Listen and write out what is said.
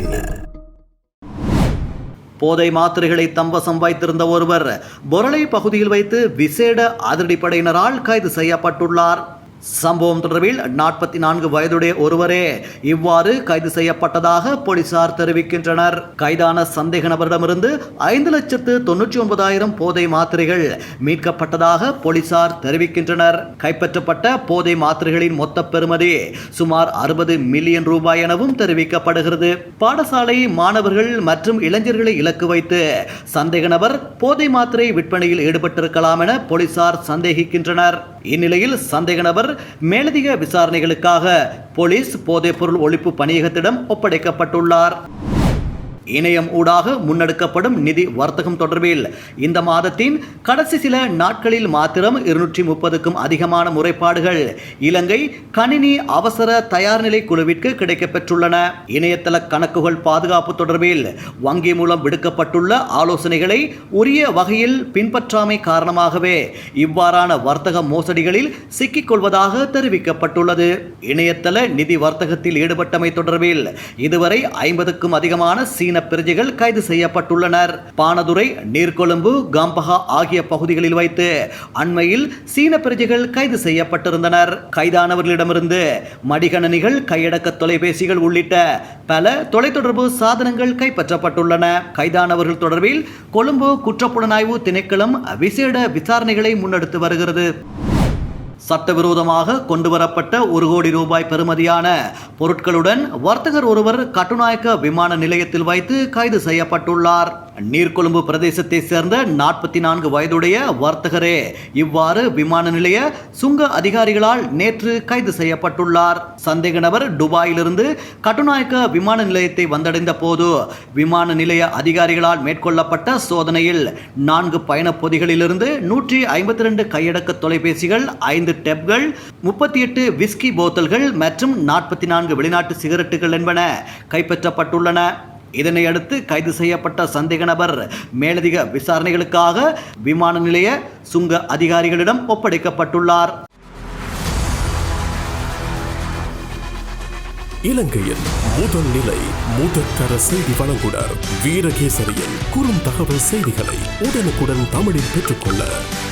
என்ன? போதை மாத்திரைகளை தம்பசம் வைத்திருந்த ஒருவர் பொருளை பகுதியில் வைத்து விசேட அதிரடிப்படையினரால் கைது செய்யப்பட்டுள்ளார். சம்பவம் தொடர்பில் நாற்பத்தி நான்கு வயதுடைய ஒருவரே இவ்வாறு கைது செய்யப்பட்டதாக போலீசார் தெரிவிக்கின்றனர். கைதான சந்தேக நபரிடமிருந்து ஐந்து லட்சத்து தொன்னூற்றி ஒன்பதாயிரம் போதை மாத்திரைகள் மீட்கப்பட்டதாக போலீசார் தெரிவிக்கின்றனர். கைப்பற்றப்பட்ட போதை மாத்திரைகளின் மொத்த பெறுமதி சுமார் அறுபது மில்லியன் ரூபாய் எனவும் தெரிவிக்கப்படுகிறது. பாடசாலை மாணவர்கள் மற்றும் இளைஞர்களை இலக்கு வைத்து சந்தேக நபர் போதை மாத்திரை விற்பனையில் ஈடுபட்டிருக்கலாம் என போலீசார் சந்தேகிக்கின்றனர். இந்நிலையில் சந்தேக நபர் மேலதிக விசாரணைகளுக்காக போலீஸ் போதைப்பொருள் ஒழிப்பு பணியகத்திடம் ஒப்படைக்கப்பட்டுள்ளார். இணையம் ஊடாக முன்னெடுக்கப்படும் நிதி வர்த்தகம் தொடர்பில் இந்த மாதத்தின் கடைசி சில நாட்களில் மாத்திரம் இருநூற்றி முப்பதுக்கும் அதிகமான முறைப்பாடுகள் இலங்கை கணினி அவசர தயார்நிலை குழுவிற்கு கிடைக்கப்பெற்றுள்ளன. இணையதள கணக்குகள் பாதுகாப்பு தொடர்பில் வங்கி மூலம் விடுக்கப்பட்டுள்ள ஆலோசனைகளை உரிய வகையில் பின்பற்றாமை காரணமாகவே இவ்வாறான வர்த்தக மோசடிகளில் சிக்கிக் கொள்வதாக தெரிவிக்கப்பட்டுள்ளது. இணையதள நிதி வர்த்தகத்தில் ஈடுபட்டமை தொடர்பில் இதுவரை ஐம்பதுக்கும் அதிகமான சீன பிரஜைகள் கைது செய்யப்பட்டுள்ளனர். பானதுரை நீர்கொழும்பு கம்பஹா ஆகிய பகுதிகளில் வைத்து அண்மையில் சீன பிரஜைகள் கைது செய்யப்பட்டிருந்தனர். கைதானவர்களிடமிருந்து மடிகணனிகள் கையடக்க தொலைபேசிகள் உள்ளிட்ட பல தொலைத்தொடர்பு சாதனங்கள் கைப்பற்றப்பட்டுள்ளன. கைதானவர்கள் தொடர்பில் கொழும்பு குற்றப்புலனாய்வு திணைக்களம் விசேட விசாரணைகளை முன்னெடுத்து வருகிறது. சட்டவிரோதமாக கொண்டுவரப்பட்ட ஒரு கோடி ரூபாய் பெறுமதியான பொருட்களுடன் வர்த்தகர் ஒருவர் கட்டுநாயக்க விமான நிலையத்தில் வைத்து கைது செய்யப்பட்டுள்ளார். நீர்கொழும்பு பிரதேசத்தை சேர்ந்த நாற்பத்தி நான்கு வயதுடைய வர்த்தகரே இவ்வாறு விமான நிலைய சுங்க அதிகாரிகளால் நேற்று கைது செய்யப்பட்டுள்ளார். சந்தேக நபர் துபாயிலிருந்து கட்டுநாயக்க விமான நிலையத்தை வந்தடைந்த போது விமான நிலைய அதிகாரிகளால் மேற்கொள்ளப்பட்ட சோதனையில் நான்கு பயணப் பொதிகளிலிருந்து நூற்றி ஐம்பத்தி ரெண்டு கையடக்க தொலைபேசிகள் ஐந்து டெப்கள் முப்பத்தி எட்டு விஸ்கி போத்தல்கள் மற்றும் நாற்பத்தி நான்கு வெளிநாட்டு சிகரெட்டுகள் என்பன கைப்பற்றப்பட்டுள்ளன. இதனை அடுத்து கைது செய்யப்பட்ட சந்தேக நபர் மேலதிக விசாரணைகளுக்காக விமான நிலைய சுங்க அதிகாரிகளிடம் ஒப்படைக்கப்பட்டுள்ளார். இலங்கையின் முதல் நிலை முதற்கர செய்தி வழங்குனர் வீரகேசரியின் குறும் தகவல் செய்திகளை உடனுக்குடன் தமிழில் பெற்றுக்கொள்ள